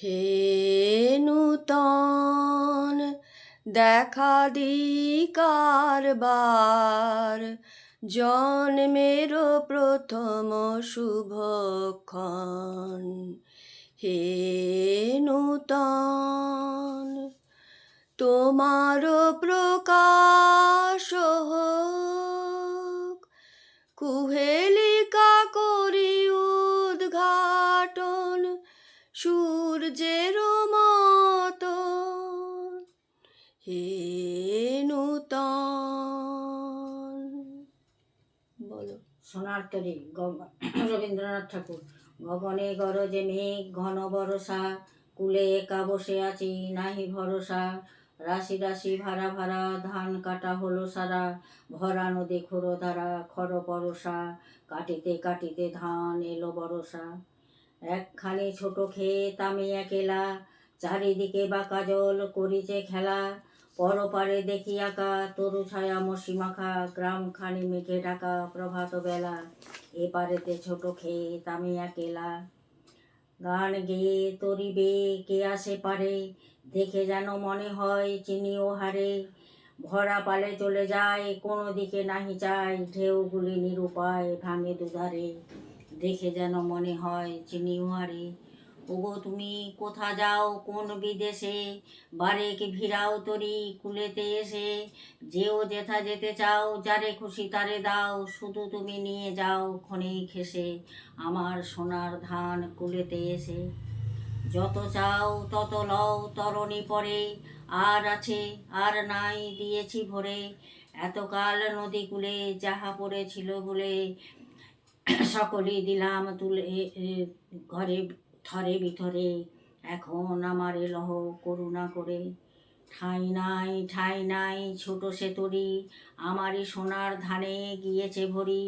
হে নূতন দেখা দি কারবার জন্মের প্রথম শুভক্ষণ হে নূতন তোমার প্রকাশ নূতন বলো। সোনার তরী রবীন্দ্রনাথ ঠাকুর। গগনে গরজে মেঘ, ঘন বরষা, কুলে একা বসে আছি, নাহি ভরসা। রাশি রাশি ভাড়া ভাড়া, ধান কাটা হলো সারা। ভরা নদী খুঁড়ো ধারা খর পরশা কাটিতে কাটিতে ধান এলো বরষা একখানি ছোট ক্ষেত আমি একেলা, চারিদিকে বাঁকা জল, করিছে খেলা। পরপারে দেখি আঁকা তরু ছায়া মসি মাখা গ্রাম খানি মেঘে ঢাকা প্রভাত বেলা। এপারেতে ছোট ক্ষেত আমি একেলা। গান গেয়ে তরিবে, কে আসে পারে? দেখে যেন মনে হয় চিনি ও হারে। ভরা পালে চলে যায়, কোনো দিকে নাহি চায় ঢেউগুলি নিরুপায় ভাঙে দুধারে। দেখে যেন মনে হয় চিনি ও হারে। ওগো তুমি কোথা যাও, কোন বিদেশে? বারেক ভিড়াও তরি কুলেতে এসে? যেও যেথা যেতে চাও, যারে খুশি তারে দাও, শুধু তুমি নিয়ে যাও ক্ষণে খেসে আমার সোনার ধান কুলেতে এসে। যত চাও তত লও তরণী পরে, আর আছে আর নাই দিয়েছি ভরে। এতকাল নদী কূলে যাহা পড়েছিল বলে সকলেই দিলাম তুলে ঘরে থরে ভিতরে এখন আমার এলহ করুণা করে। ঠাই নাই ঠাই নাই ছোট সে তরি, আমারই সোনার ধানে গিয়েছে ভরি।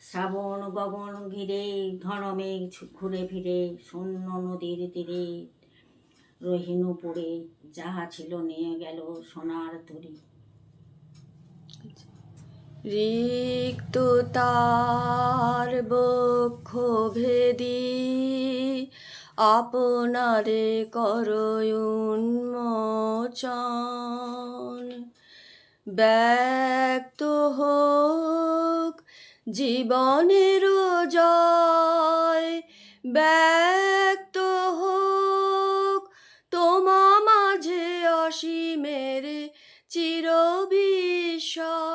শ্রাবণ গগন ঘিরে, ঘন মেঘ ঘুরে ফিরে, শূন্য নদীর তীরে। রহিনুপুরে যাহা ছিল নিয়ে গেল সোনার তরি। রিক্ত তার বক্ষ ভেদি আপনারে করুন্মোচন ব্যক্ত হোক জীবনের জয়, ব্যক্ত হোক তোমা মাঝে অসীমের চিরবিষয়।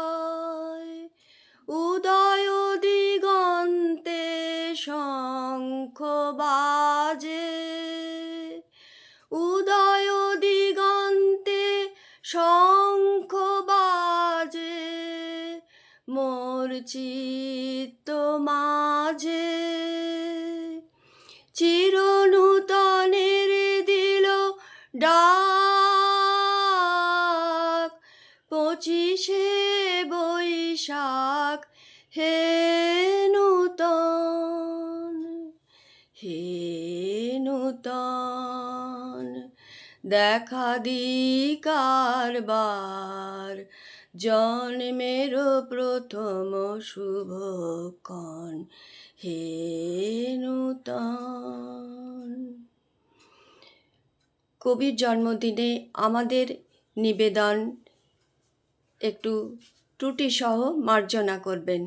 শঙ্খ বাজে। উদয় দিগন্তে শঙ্খ বাজে। মোর চিত্ত মাঝে। চিরনূতনের দিল ডাক। পঁচিশে বৈশাখ, হে হে নূতন দেখা দি কারবার জন্মের প্রথম শুভক্ষণ হে নূতন কবির জন্মদিনে আমাদের নিবেদন একটু ত্রুটিসহ মার্জনা করবেন।